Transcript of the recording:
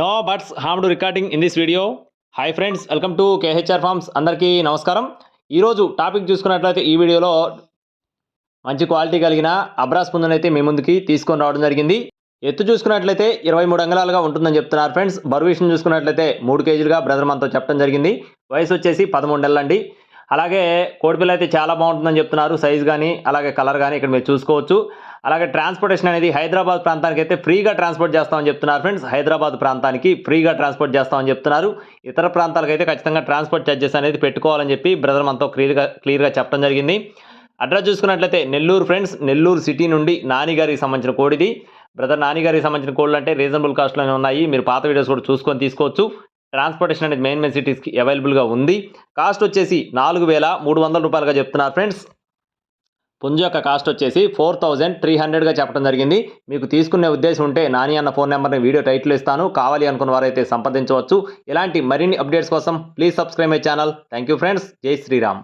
No birds harm to recording in this video hi friends welcome to KHR farms అందరికీ నమస్కారం. ఈరోజు topic చూసుకున్నట్లయితే ఈ వీడియోలో మంచి క్వాలిటీ కలిగిన అబ్రాస్ పుంజును అయితే మీ ముందుకి తీసుకొని రావడం జరిగింది. ఎత్తు చూసుకున్నట్లయితే ఇరవై మూడు అంగళాలుగా ఉంటుందని చెప్తున్నారు ఫ్రెండ్స్ బరువు విషయం చూసుకున్నట్లయితే మూడు కేజీలుగా బ్రదర్ మనతో చెప్పడం జరిగింది. వయసు వచ్చేసి పదమూడు నెలలండి. అలాగే కోడిపిల్ల అయితే చాలా బాగుంటుందని చెప్తున్నారు. సైజ్ కానీ అలాగే కలర్ కానీ ఇక్కడ మీరు చూసుకోవచ్చు. అలాగే ట్రాన్స్పోర్టేషన్ అనేది హైదరాబాద్ ప్రాంతానికి అయితే ఫ్రీగా ట్రాన్స్పోర్ట్ చేస్తామని చెప్తున్నారు ఫ్రెండ్స్. హైదరాబాద్ ప్రాంతానికి ఫ్రీగా ట్రాన్స్పోర్ట్ చేస్తామని చెప్తున్నారు. ఇతర ప్రాంతాలకు అయితే ఖచ్చితంగా ట్రాన్స్పోర్ట్ ఛార్జెస్ అనేది పెట్టుకోవాలని చెప్పి బ్రదర్ మనతో క్లియర్గా క్లియర్గా చెప్పడం జరిగింది. అడ్రస్ చూసుకున్నట్లయితే నెల్లూరు ఫ్రెండ్స్. నెల్లూరు సిటీ నుండి నానిగారికి సంబంధించిన కోడిది బ్రదర్ నానిగారికి సంబంధించిన కోళ్ళు అంటే రీజనబుల్ కాస్ట్లోనే ఉన్నాయి. మీరు పాత వీడియోస్ కూడా చూసుకొని తీసుకోవచ్చు. ట్రాన్స్పోర్టేషన్ అనేది మెయిన్ మెయిన్ సిటీస్కి అవైలబుల్గా ఉంది. కాస్ట్ వచ్చేసి నాలుగు వేల మూడు వందల రూపాయలుగా చెప్తున్నారు ఫ్రెండ్స్. పుంజు యొక్క కాస్ట్ వచ్చేసి ఫోర్ థౌజండ్ త్రీ హండ్రెడ్గా చెప్పడం జరిగింది. మీకు తీసుకునే ఉద్దేశం ఉంటే నాని అన్న ఫోన్ నెంబర్ని వీడియో టైటిల్ ఇస్తాను. కావాలి అనుకున్న వారైతే సంప్రదించవచ్చు. ఇలాంటి మరిన్ని అప్డేట్స్ కోసం please subscribe my channel. Thank you friends. జై శ్రీరామ్.